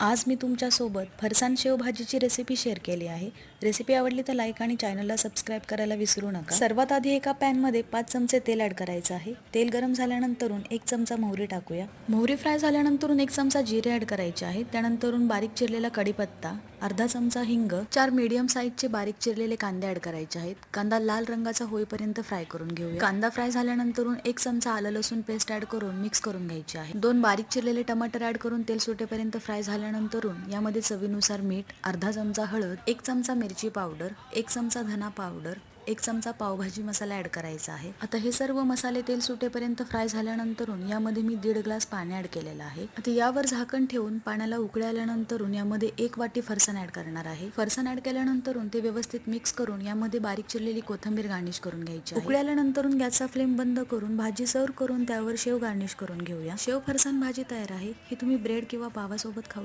आज मी तुमच्यासोबत farsan शेवभाजीची recipe share केली आहे. रेसिपी आवडली तर लाईक आणि चॅनलला सबस्क्राईब करायला विसरू नका. सर्वात आधी एका पॅनमध्ये पाच चमचे तेल ॲड करायचं आहे. तेल गरम झाल्यानंतरून एक चमचा मोहरी टाकूया. मोहरी फ्राय झाल्यानंतरून एक चमचा जिरे ॲड करायचे आहे. त्यानंतरून बारीक चिरलेला कढीपत्ता अर्धा चमचा हिंग चार मीडियम साईजचे बारीक चिरलेले कांदे ॲड करायचे आहेत. कांदा लाल रंगाचा होईपर्यंत फ्राय करून घेऊया. कांदा फ्राय झाल्यानंतरून एक चमचा आलं लसूण पेस्ट ॲड करून मिक्स करून घ्यायची आहे. दोन बारीक चिरलेले टमाटर ॲड करून तेल सुटेपर्यंत फ्राय झाल्यानंतरून यामध्ये चवीनुसार मीठ अर्धा चमचा हळद एक चमचा मिरची पावडर एक चमचा धना पावडर एक चमचा पावभाजी मसाला ॲड करायचा आहे. आता हे सर्व मसाले तेल सुटेपर्यंत फ्राय झाल्यानंतरून यामध्ये मी दीड ग्लास पाणी ॲड केलेलं आहे. आता यावर झाकण ठेवून पाण्याला उकळल्यानंतरून यामध्ये एक वाटी फरसाण ॲड करणार आहे. फरसाण ॲड केल्यानंतरून ते व्यवस्थित मिक्स करून यामध्ये बारीक चिरलेली कोथिंबीर गार्निश करून घ्यायची उकळल्यानंतरून गॅसचा फ्लेम बंद करून भाजी सर्व करून त्यावर शेव गार्निश करून घेऊया. शेव फरसाण भाजी तयार आहे. ही तुम्ही ब्रेड किंवा पावासोबत खाऊ